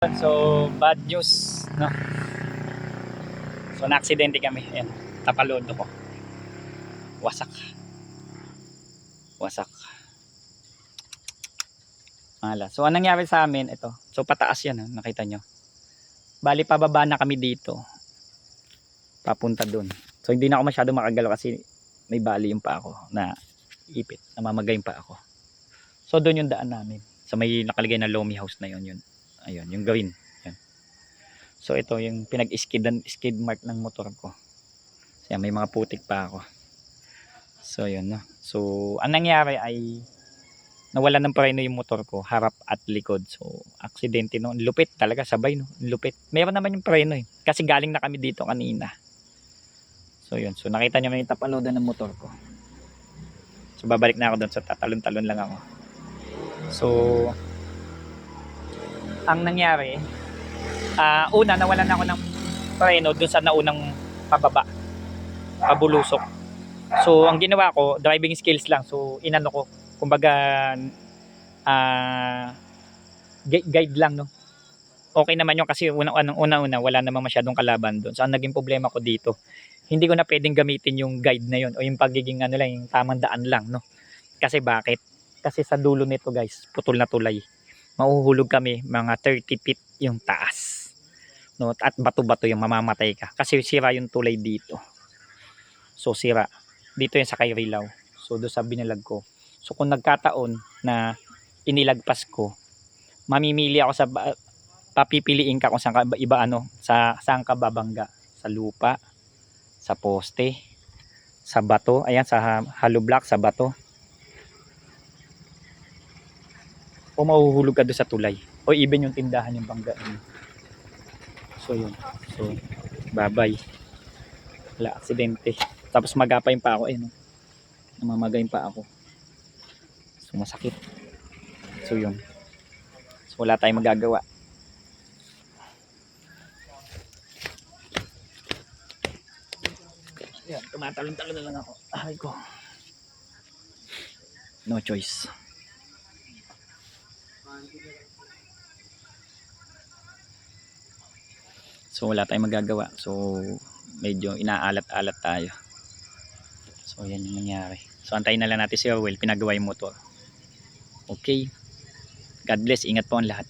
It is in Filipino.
So, bad news, no? So, na-aksidente kami. Ayan, tapalodo ko. Wasak. Wasak. Mala. So, anong nangyari sa amin, ito. So, pataas yan, ha? nakita nyo. Bali, pababa na kami dito. Papunta dun. So, hindi na ako masyado makagalaw kasi may bali yung pa ako na ipit. Namamagay yung pa ako. So, doon yung daan namin. So, may nakalagay na Lomi House na yun. yun. Ayun, yung green. Yan. So, ito yung pinag-skid skid mark ng motor ko. So, yan, may mga putik pa ako. So, yun, no. So, ang nangyari ay nawala ng preno yung motor ko, harap at likod. So, aksidente no. Lupit talaga, sabay no. Lupit. Meron naman yung preno eh. Kasi galing na kami dito kanina. So, yun. So, nakita niyo may tapalodan ng motor ko. So, babalik na ako doon. So, tatalon-talon lang ako. So, ang nangyari, ah una, nawalan ako ng preno doon sa naunang pababa. Pabulusok. So, ang ginawa ko, driving skills lang. So, inano ko, kumbaga, gui- guide lang, no? Okay naman yun kasi una-una wala namang masyadong kalaban doon. So ang naging problema ko dito, hindi ko na pwedeng gamitin yung guide na yun o yung pagiging ano lang, yung tamang daan lang, no? Kasi bakit? Kasi sa dulo nito, guys, putol na tulay. Mahuhulog kami mga 30 feet yung taas. No? At bato-bato yung mamamatay ka. Kasi sira yung tulay dito. So sira. Dito yung sa kay Rilaw. So doon sa binalag ko. So kung nagkataon na inilagpas ko, mamimili ako sa papipiliin ka kung saan ka ba- iba ano, sa saan ka babangga, sa lupa, sa poste, sa bato, ayan sa hollow block sa bato. O mahuhulog ka doon sa tulay. O even yung tindahan yung bangga. yun. So yun. So bye-bye. Wala aksidente. Tapos magapay pa ako eh no. Namamagay pa ako. So masakit. So yun. So wala tayong magagawa. Yan, tumatalon-talon na lang ako. Ay ko. No choice. So wala tayong magagawa. So medyo inaalat-alat tayo. So yan yung nangyari. So antayin na lang natin si Orwell. Pinagawa yung motor. Okay. God bless. Ingat po ang lahat.